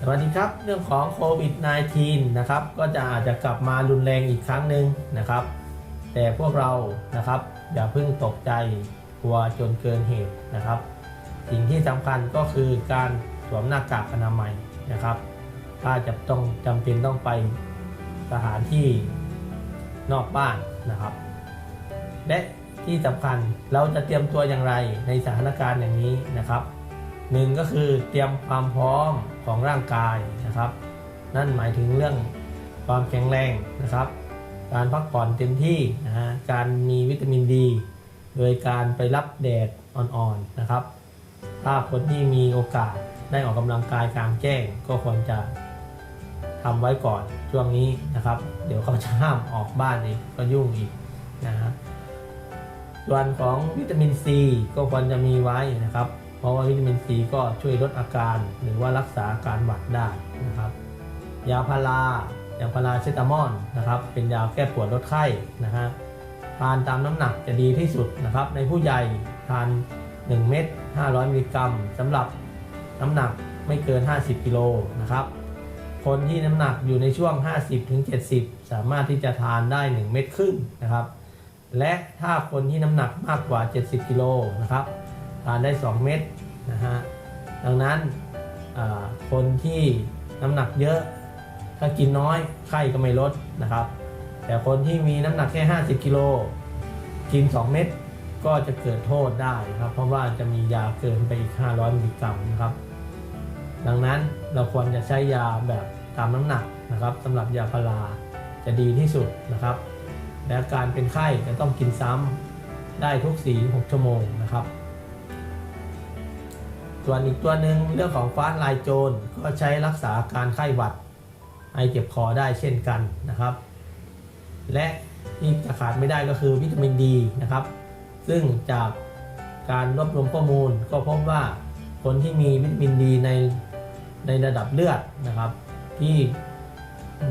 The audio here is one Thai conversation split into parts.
สวัสดีครับ เรื่องของโควิด -19 นะครับ ก็จะอาจจะกลับมารุนแรงอีกครั้งหนึ่งนะครับ แต่พวกเรานะครับ อย่าเพิ่งตกใจกลัวจนเกินเหตุนะครับ สิ่งที่สำคัญก็คือการสวมหน้ากากอนามัยนะครับ ถ้าจะต้องจำเป็นต้องไปสถานที่นอกบ้านนะครับ และที่สำคัญเราจะเตรียมตัวอย่างไรในสถานการณ์อย่างนี้นะครับหนึ่งก็คือเตรียมความพร้อม ของร่างกายนะครับ นั่นหมายถึงเรื่องความแข็งแรงนะครับ การพักผ่อนเต็มที่นะฮะการมีวิตามินดี โดยการไปรับแดดอ่อนๆนะครับ ถ้าคนที่มีโอกาสได้ออกกำลังกายกลางแจ้งก็ควรจะทำไว้ก่อนช่วงนี้นะครับ เดี๋ยวเขาจะห้ามออกบ้านอีกก็ยุ่งอีกนะฮะส่วนของวิตามินซีก็ควรจะมีไว้นะครับ ราะว่าวิตามินซีก็ช่วยลดอาการหรือว่ารักษาอาการหวัดได้นะครับ ยาพารายาพาราเซตามอลนะครับ เป็นยาแก้ปวดลดไข้นะฮะทานตามน้ำหนักจะดีที่สุดนะครับ ในผู้ใหญ่ทาน 1 เม็ด500 มิลลิกรัมสำหรับน้ำหนักไม่เกิน 50 กิโลนะครับ คนที่น้ำหนักอยู่ในช่วง 50ถึง70 สามารถที่จะทานได้ 1 เม็ดครึ่งนะครับ และถ้าคนที่น้ำหนักมากกว่า 70 กิโลนะครับ ทานได้ 2 เม็ด นะฮะดังนั้นคนที่น้ำหนักเยอะถ้ากินน้อยไข้ก็ไม่ลดนะครับ แต่คนที่มีน้ำหนักแค่ 50 กิโลกิน 2 เม็ดก็จะเกิดโทษได้ครับ เพราะว่าจะมียาเกินไปอีก 500มิลลิกรัมนะครับ ดังนั้นเราควรจะใช้ยาแบบตามน้ำหนักนะครับสำหรับยาพาราจะดีที่สุดนะครับ และการเป็นไข้จะต้องกินซ้ำได้ทุก 4-6 ชั่วโมงนะครับ ส่วนอีกตัวหนึ่งเรื่องของฟ้าลายโจรก็ใช้รักษาการไข้หวัด ไอเจ็บคอได้เช่นกันนะครับ และที่จะขาดไม่ได้ก็คือวิตามินดีนะครับ ซึ่งจากการรวบรวมข้อมูลก็พบว่าคนที่มีวิตามินดีในในระดับเลือดนะครับ ที่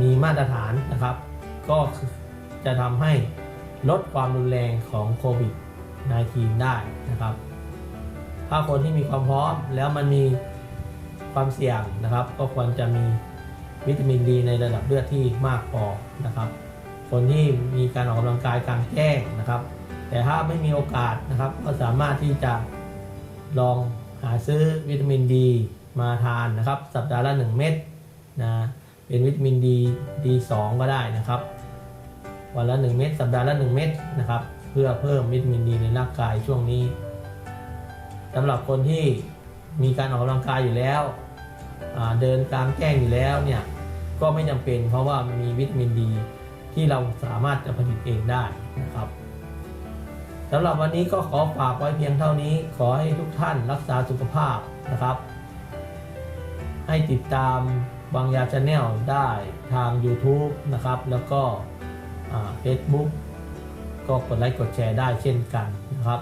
มีมาตรฐานนะครับ ก็จะทำให้ลดความรุนแรงของโควิด -19 ได้นะครับ ถ้าคนที่มีความพร้อมแล้วมันมีความเสี่ยงนะครับ ก็ควรจะมีวิตามินดีในระดับเลือดที่มากพอนะครับ คนที่มีการออกกำลังกายกลางแจ้งนะครับ แต่ถ้าไม่มีโอกาสนะครับ ก็สามารถที่จะลองหาซื้อวิตามินดีมาทานนะครับ สัปดาห์ละ 1 เม็ดนะเป็นวิตามินดีดีสก็ได้นะครับ วันละ 1 เม็ดสัปดาห์ละ 1 เม็ดนะครับ เพื่อเพิ่มวิตามินดีในร่างกายช่วงนี้ สำหรับคนที่มีการออกกำลังกายอยู่แล้ว เดินกลางแจ้งอยู่แล้วเนี่ยก็ไม่จำเป็นเพราะว่ามีวิตามินดี ที่เราสามารถจะผลิตเองได้นะครับสำหรับวันนี้ก็ขอฝากไว้เพียงเท่านี้ ขอให้ทุกท่านรักษาสุขภาพนะครับ ให้ติดตามบางยาชาแนลได้ทาง YouTube นะครับ แล้วก็เฟซบุ๊กก็กดไลค์กดแชร์ได้เช่นกันนะครับ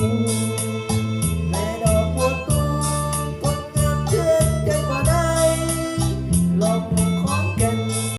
嗯